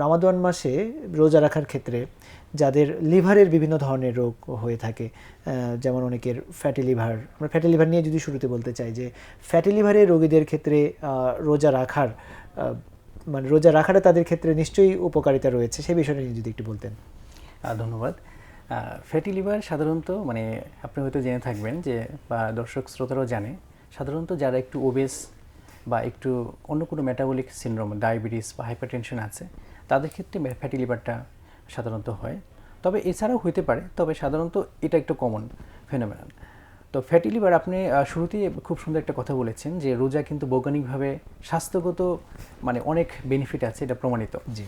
রামাদান মাসে রোজা রাখার ক্ষেত্রে যাদের লিভারের বিভিন্ন ধরনের রোগ হয়ে থাকে যেমন অনেকের ফ্যাটি লিভার আমরা ফ্যাটি লিভার নিয়ে যদি শুরুতে বলতে চাই যে ফ্যাটি লিভারের রোগীদের ক্ষেত্রে রোজা রাখার মানে রোজা রাখাটা তাদের ক্ষেত্রে নিশ্চয়ই উপকারিতা রয়েছে সেই বিষয়টা নিয়ে যদি একটু বলতেন। ধন্যবাদ। ফ্যাটি লিভার সাধারণত মানে আপনি হয়তো জেনে থাকবেন যে, বা দর্শক শ্রোতারাও জানে, সাধারণত যারা একটু ওবেস বা একটু অন্য কোনো মেটাবলিক সিনড্রোম ডায়াবেটিস বা হাইপারটেনশন আছে তাদের ক্ষেত্রে ফ্যাটি লিভারটা সাধারণত হয়। তবে এছাড়াও হতে পারে তবে সাধারণত এটা একটু কমন ফেনোমেনন তো ফ্যাটি লিভার আপনি শুরুতেই খুব সুন্দর একটা কথা বলেছেন যে রোজা কিন্তু বৈজ্ঞানিকভাবে স্বাস্থ্যগত মানে অনেক বেনিফিট আছে এটা প্রমাণিত। জি।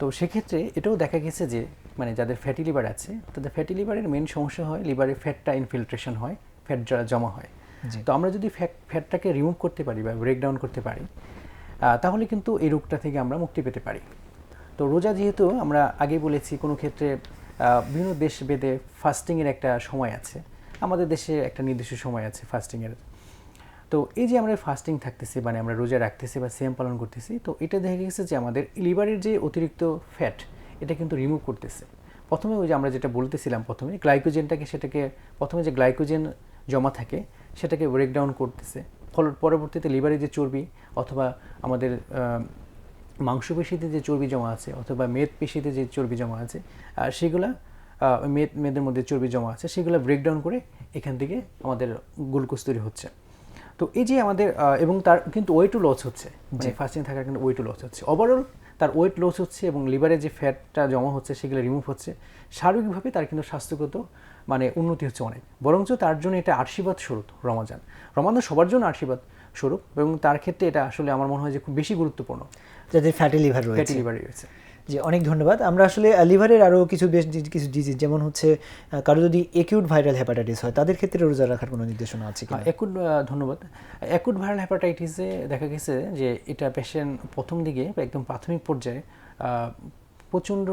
তো সেক্ষেত্রে এটাও দেখা গেছে যে মানে যাদের ফ্যাটি লিভার আছে তাদের ফ্যাটি লিভারের মেন সমস্যা হয় লিভারে ফ্যাটটা ইনফিল্ট্রেশন হয় ফ্যাট জমা হয়। জি। তো আমরা যদি ফ্যাট ফ্যাটটাকে রিমুভ করতে পারি বা ব্রেকডাউন করতে পারি তাহলে কিন্তু এই রোগটা থেকে আমরা মুক্তি পেতে পারি। তো রোজা যেহেতু আমরা আগে বলেছি কোনো ক্ষেত্রে বিভিন্ন দেশ ভেদে ফাস্টিংয়ের একটা সময় আছে। আমাদের দেশে একটা নির্দিষ্ট সময় আছে ফাস্টিংয়ের তো এই যে আমরা ফাস্টিং থাকতেছি মানে আমরা রোজা রাখতেছি বা সিয়াম পালন করতেছি, তো এটা দেখা গেছে যে আমাদের লিভারের যে অতিরিক্ত ফ্যাট এটা কিন্তু রিমুভ করতেছে। প্রথমে ওই যে আমরা যেটা বলতেছিলাম প্রথমে গ্লাইকোজেনটাকে সেটাকে, প্রথমে যে গ্লাইকোজেন জমা থাকে, সেটাকে ব্রেকডাউন করতেছে। ফল, পরবর্তীতে লিভারে যে চর্বি অথবা আমাদের মাংসপেশিতে যে চর্বি জমা আছে অথবা মেদ পেশিতে যে চর্বি জমা আছে আর সেগুলা মেদ মেদের মধ্যে চর্বি জমা আছে সেগুলো ব্রেকডাউন করে এখান থেকে আমাদের গ্লুকোজ তৈরি হচ্ছে। তো এই যে আমাদের এবং তার কিন্তু ওয়েটও লস হচ্ছে। মানে ফাস্টিং থাকার কিন্তু ওয়েটও লস হচ্ছে। ওভারঅল তার ওয়েট লস হচ্ছে এবং লিভারে যে ফ্যাটটা জমা হচ্ছে সেগুলো রিমুভ হচ্ছে। সার্বিকভাবে তার কিন্তু স্বাস্থ্যগত মানে উন্নতি হচ্ছে অনেক। বরঞ্চ তার জন্য এটা আশীর্বাদ স্বরূপ রমাজান। রমাদান সবার জন্য আশীর্বাদ স্বরূপ এবং তার ক্ষেত্রে এটা আসলে আমার মনে হয় যে খুব বেশি গুরুত্বপূর্ণ। যাদের ফ্যাটি লিভার ফ্যাটি রয়েছে লিভার রয়েছে। জি অনেক ধন্যবাদ। আমরা আসলে লিভারের আরও কিছু বেশ কিছু ডিজিজ যেমন হচ্ছে কারও যদি একিউট ভাইরাল হেপাটাইটিস হয় তাদের ক্ষেত্রে রোজা রাখার কোনো নির্দেশনা আছে কি একুট ধন্যবাদ। একুট ভাইরাল হ্যাপাটাইটিসে দেখা গেছে যে এটা পেশেন্ট প্রথম দিকে একদম প্রাথমিক পর্যায়ে আহ, প্রচণ্ড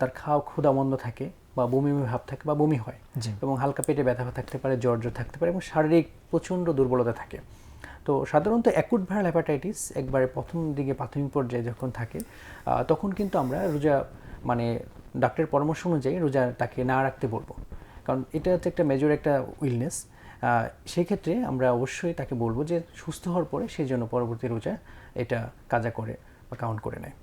তার খাওয়া ক্ষুধা মন্দ থাকে বা বমি বমি ভাব থাকে বা বমি হয় এবং হালকা পেটে ব্যথা থাকতে পারে জ্বর জ্বর থাকতে পারে এবং শারীরিক প্রচণ্ড দুর্বলতা থাকে। তো সাধারণত অ্যাকুট ভাইরাল হ্যাপাটাইটিস একবারে প্রথম দিকে প্রাথমিক পর্যায়ে যখন থাকে তখন কিন্তু আমরা রোজা মানে ডাক্তারের পরামর্শ অনুযায়ী রোজা তাকে না রাখতে বলব। কারণ এটা হচ্ছে একটা মেজর একটা উইলনেস সেক্ষেত্রে আমরা অবশ্যই তাকে বলব যে সুস্থ হওয়ার পরে সেই জন্য পরবর্তী রোজা এটা কাজা করে বা কাউন্ট করে নেয়।